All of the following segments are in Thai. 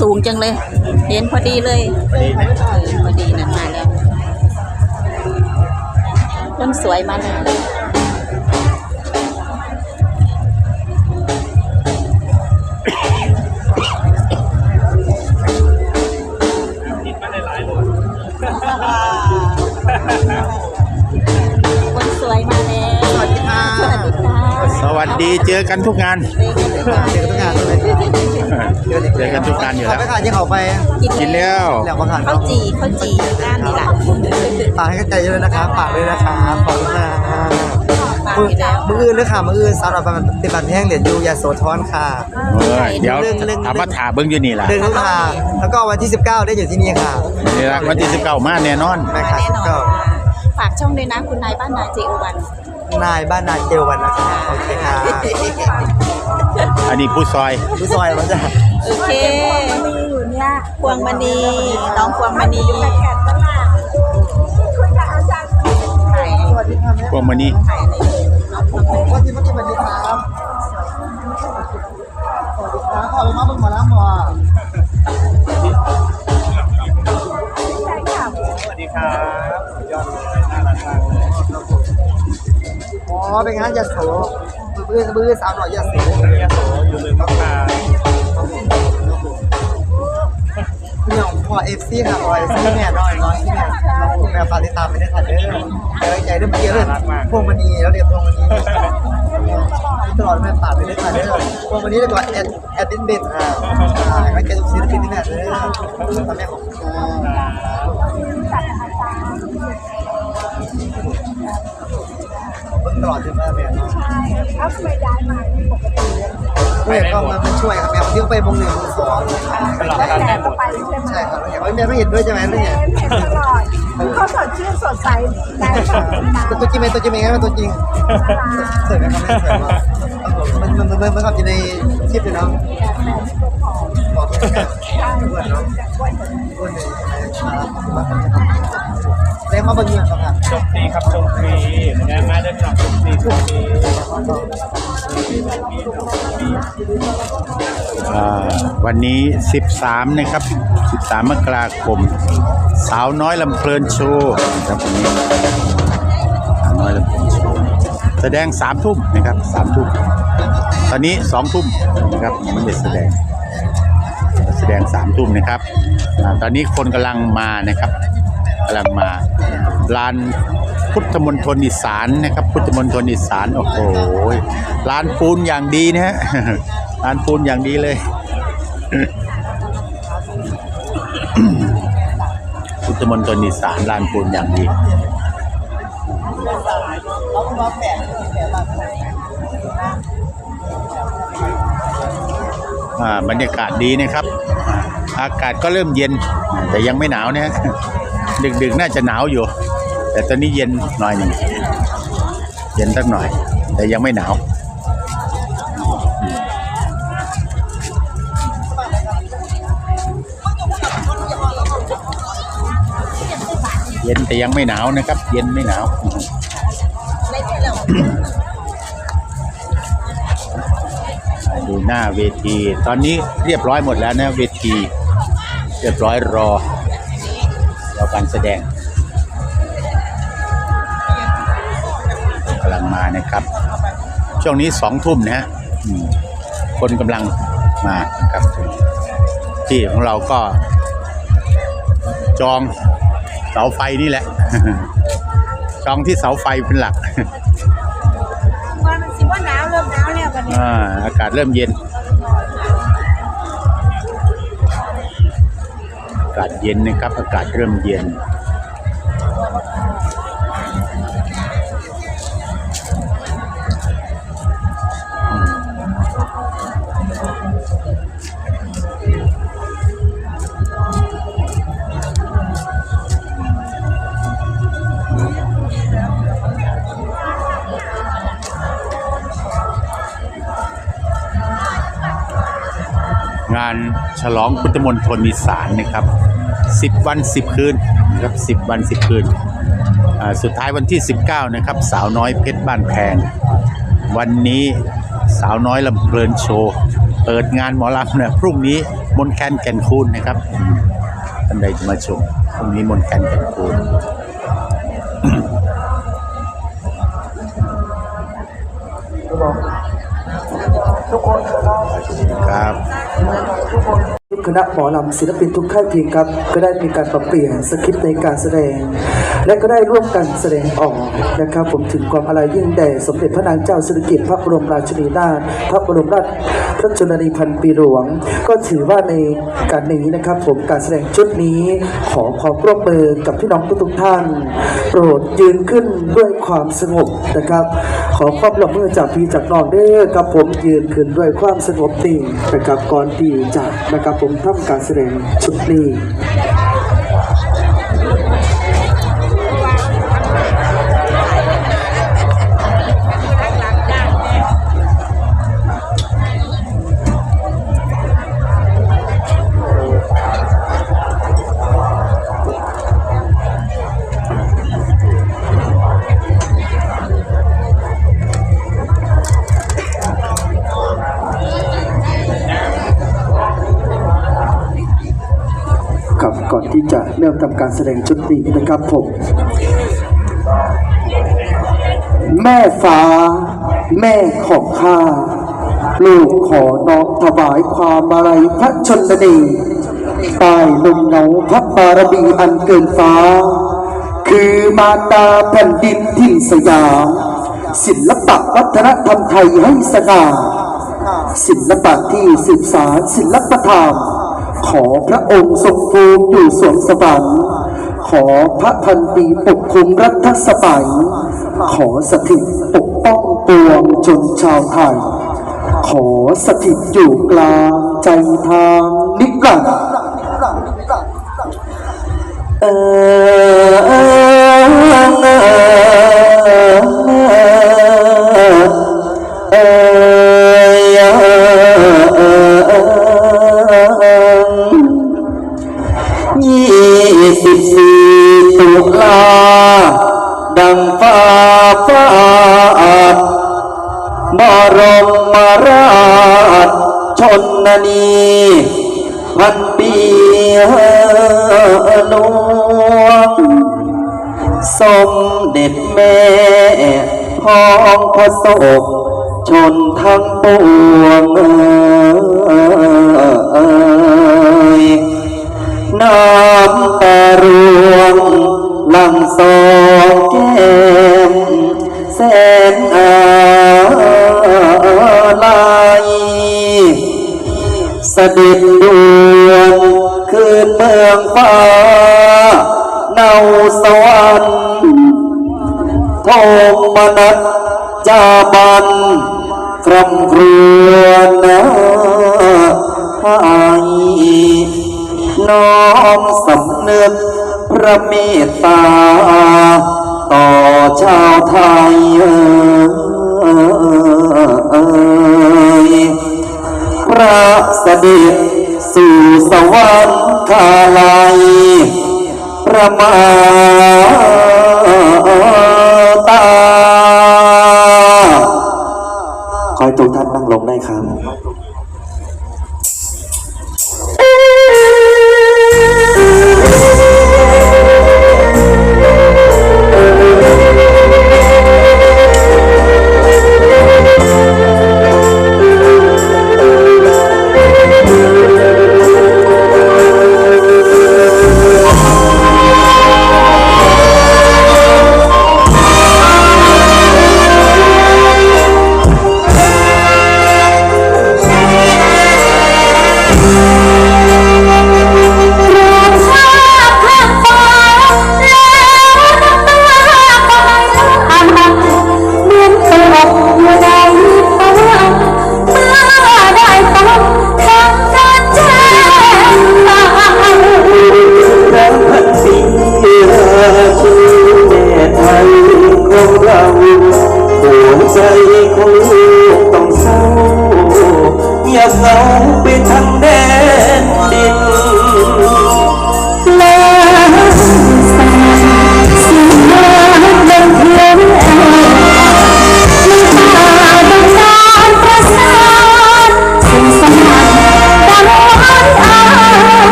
สูงจังเลย เห็นพอดีเลยพอดีไหมเออพอดีนั่นมาแล้วต้นสวยมาแล้ว ดีเจอกันทุกงานเจอกันทุกงานเลยเจอกันทุกงานอยู่เขาแล้ว ไปขายที่เขาไปกินแล้ว แล้วก็ทานข้าวจีข้าวจีร้านนี้ล่ะฝากให้กำลังใจด้วยนะคะฝากด้วยนะคะขอบคุณค่ะฝากมืออยู่แล้วมืออื่นเลยค่ะมืออื่นสำหรับปฏิบัติแห้งเหรียญยูยาโสธรค่ะเออเดี๋ยวเรื่องเรื่องถามว่าถาเบิ้งอยู่นี่ล่ะเดินทุกทางแล้วก็วันที่ 19 ได้อยู่ที่นี่ค่ะนี่ละวันที่สิบเก้ามาแน่นอนนะมาคะแน่นอนก็ค่ะฝากช่องด้วยนะคุณนายบ้านนาเจอวัน นายบ้านนาเจลวันนะคะโอเคค่ะอันนี้ผู้ซอย ผู้ซอยมันจะโอเคพวงมณีน้องพวงมณีถ่ายสวัสดีค่ะแม่พวกมันนี่ถ่ายอะไรน้องพวงมณี เป็นงานยาโสมือมือสาวหน่อยยาโสยาโสอยู่เลยมากมาเนี่ยพอเอฟซีค่ะพอเอฟซีเนี่ยน้อยน้อยที่เนี่ยแม่ฝากติดตามไปได้ทันเด้อเจอใจเรื่องเกี่ยวเลยพวงมณีแล้วเรียกพวงมณีตลอดแม่ฝากไปได้ทันเด้อพวงมณีแล้วก็แอดแอดดินเบนค่ะอ่าก็แกทุกศิลปินที่แม่เด้อทำแม่ของอ่า ตลอดถึงแม่แม่เนาะแล้วทำไมย้ายมานี่ปกติเลยแม่ก็มาช่วยครับแม่เที่ยวไปวงหนึ่งวงสองตลอดแล้วการแกแม่หมก็ดไปใช่ไหมใช่ครับแม่ไม่เห็นด้วยใช่ไหมเนี่ยเห็นตลอดเขาสดชื่นสดใสได้ตลอดตัวจริงไหมตัวจริงไหมครับตัวจริงสวยไหมครับแม่สวยมากมันมันมันมันกับอยู่ในคลิปอยู่เนาะบอกตัวกันอ้วนเนาะอ้วนเลยแล้วมาบังเงินครับจบฟรีครับจบฟรีแม่มาเดินหนัก จบฟรีทุกปีอ่าวันนี้ 13 นะครับ 13 มกราคม สาวน้อยลำเพลินโชว์นะครับวันนี้สาวน้อยลำเพลินโชว์แสดงสามทุ่มนะครับสามทุ่ม ตอนนี้สองทุ่มนะครับยังไม่ได้แสดง แสดงสามทุ่มนะครับอตอนนี้คนกำลังมานะครับ กำลังมาลานพุทธมณฑลอีสานนะครับ พุทธมณฑลอีสานโอ้โหลานปูนอย่างดีนะฮะลานปูนอย่างดีเลย พุทธมณฑลอีสานลานปูนอย่างดีเรามาแปะแปะบ้างอ่าบรรยากาศดีนะครับอาอากาศก็เริ่มเย็นแต่ยังไม่หนาวนะฮะ ดึกๆน่าจะหนาวอยู่ แต่ตอนนี้เย็นหน่อยหนึ่งเย็นสักหน่อย แต่ยังไม่หนาวเย็นแต่ยังไม่หนาวนะครับ เย็นไม่หนาวดูหน้าเวที ตอนนี้เรียบร้อยหมดแล้วนะเวที เรียบร้อยรอรอ การแสดงกำลังมานะครับ ช่วงนี้สองทุ่มนะฮะอืมคนกำลังมานะครับ ที่ของเราก็ จองเสาไฟนี่แหละ จองที่เสาไฟเป็นหลักวันมันสิว่าหนาวเริ่มหนาวแล้ววันนี้อ่าอากาศเริ่มเย็นากาศเย็นนะครับ อากาศเริ่มเย็น งานฉลองพุทธมณฑลอีสานนะครับ 10 วัน 10 คืนนะครับ10 วัน 10 คืน สุดท้ายวันที่ 19 นะครับ สาวน้อยเพชรบ้านแพง วันนี้สาวน้อยลำเพลินโชว์เปิดงานหมอลำเนี่ยพรุ่งนี้มนแคนแก่นคูนนะครับท่านใดจะมาชมพรุ่งนี้มนแคนแก่นคูนทุกคน ครับ คณะหมอลำศิลปินทุกค่ายเพลงครับ ก็ได้มีการปรับเปลี่ยนสคริปต์ในการแสดง และก็ได้ร่วมกันแสดงออกนะครับ ผมถึงความอาลัยยิ่งแด่สมเด็จพระนางเจ้าสิริกิติ์พระบรมราชินีนาถพระบรมราชพระชนนีพันปีหลวง ก็ถือว่าในการนี้นะครับ ผมการแสดงชุดนี้ขอความร่วมมือกับพี่น้องทุกท่าน โปรดยืนขึ้นด้วยความสงบนะครับ ขอความร่วมมือจากพี่จากน้องเด้อครับผมยืนขึ้นด้วยความสงบดีนะครับก่อนที่จะนะครับผมทำการแสดงชุดนี้ ริ่มทำการแสดงชุดนี้นะครับผม แม่ฟ้า แม่ของข้า ลูกขอน้อมถวายความมาลัยพระชนนีใต้ลมเงาพระบารมีอันเกินฟ้า คือมาตาแผ่นดินที่สยาม ศิลปะวัฒนธรรมไทยให้สง่าศิลปะที่สืบสารศิลปธรรม ขอพระองค์ทรงภูมิอยู่สวงสวรรค์ ขอพระพันปีปกคุมรัฐสมัยขอสถิตปกป้องปวงชนชาวไทย ขอสถิตอยู่กลางใจทางนิรันดร์เออเออ พ้องพระศกชนทั้งปวงเอ่ยน้ำตารวงหลังสองแก้มแสนอาลัยเสด็จดวงคืนเมืองฟ้าเนาสวรรค์ โทมนัสจาบันครำครวญนะให้น้อมสำนึกพระเมตตา ต่อชาวไทยเอ่ยพระเสด็จสู่สวรรคาลัยประมา ทุกท่านนั่งลงได้ครับ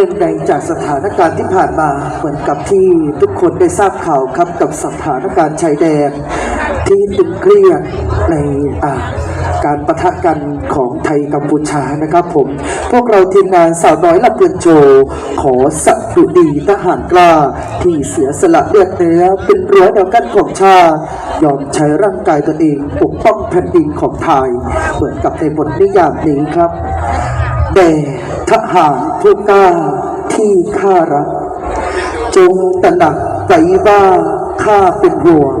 นื่องในจากสถานการณ์ที่ผ่านมาเหมือนกับที่ทุกคนได้ทราบข่าวครับกับสถานการณ์ชายแดนที่ตึงเครียดในการประทะกันของไทยกัมพูชานะครับผม พวกเราทีมงานสาวน้อยลับเปือนโจ ขอสักดุดีทหารกล้า ที่เสียสละเลือดเนื้อเป็นรั้วแนวกั้นของชาติยอมใช้ร่างกายตนเองปกป้องแผ่นดินของไทย เหมือนกับในบทนิยามนี้ครับ แต่ทหารผู้กล้าที่ข้ารัก จงตระหนักใจว่าข้าเป็นห่วง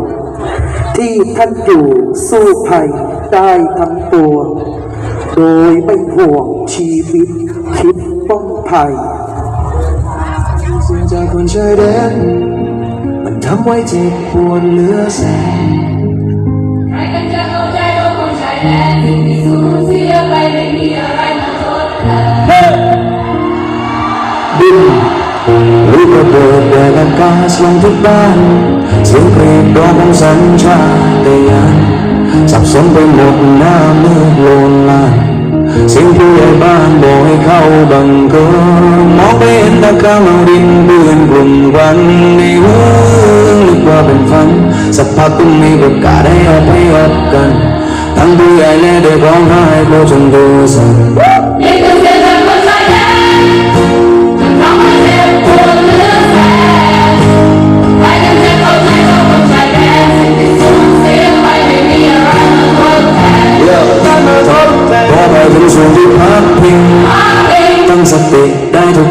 ที่ท่านอยู่สู้ภัยได้ทั้งตัว โดยไม่ห่วงชีวิตคิดป้องภัยเสียงจากคนชายแดนมันทำไว้เจ็บปวดเหลือแสนใครกันจะเข้าใจว่าคนชายแดนสิ่งที่สูญเสียไปไม่มีอะไรมาทดแทน บินลูกระเบิดแดดอากาศลงทุกบ้านเสียงกรีดร้องของสัญชาตญาณสับสนไปหมดหน้ามืดโลนลานเสียงผู้ใหญ่บ้านบอกให้เข้าบังเกอร์มองไปเห็นตะกร้างดินเปื้อนกลุ่มควันในหัวนึกว่าเป็นฝันสักพักต้องมีประกาศให้อภัยกันต้องไห้เพราะจนตัวสั่นนี่คือเสียงจากายแดนมันทำให้เจ็บปวดเหลือกันจะเข้าใจว่าคนชายแดนสิ่งที่สูญเสียไปออไปถึงส่วนที่พักพิงเองตั้งสติได้ทุกอ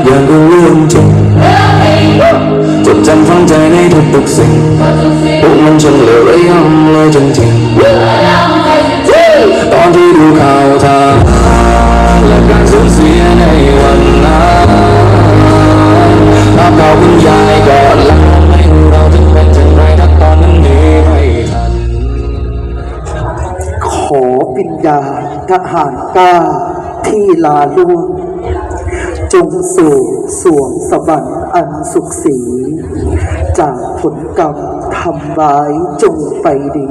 ย่างก็เรื่องจริงเรื่องเองจดจำฝังใจในทุกๆสิ่งก็ทุกสิ่งพวกมันช่ อนที่ดูข่าวทางและการสูญเสียในวันนั้นภาพข่าคุณยายกอดเล่าให้เราถึงเป็นเช่นไรถ้าตอนนั้นหนีไม่ทัน ขอปิญญาทหารกล้าที่ลาล่วงจงสู่สวงสวรรค์อันสุขสี จากผลกรรมทำร้ายจงไปดี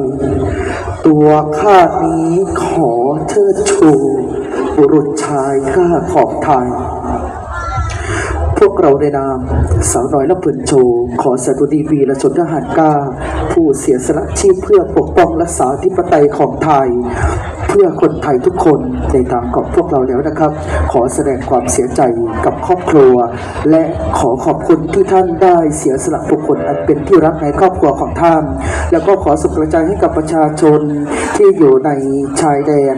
ตัวข้านี้ขอเชิดชูบุรุษชายข้าขอบไทย พวกเราในนาม สาวน้อยและเพื่นโชว์ขอสดุดีวีและชนทหารกล้า ผู้เสียสละชีพเพื่อปกป้องรักษาธิปไตยของไทย เพื่อคนไทยทุกคนในนามของพวกเราแล้วนะครับ ขอแสดงความเสียใจกับครอบครัว และขอขอบคุณที่ท่านได้เสียสละบุคคลอันเป็นที่รักในครอบครัวของท่าน แล้วก็ขอส่งกำลังใจให้กับประชาชนที่อยู่ในชายแดน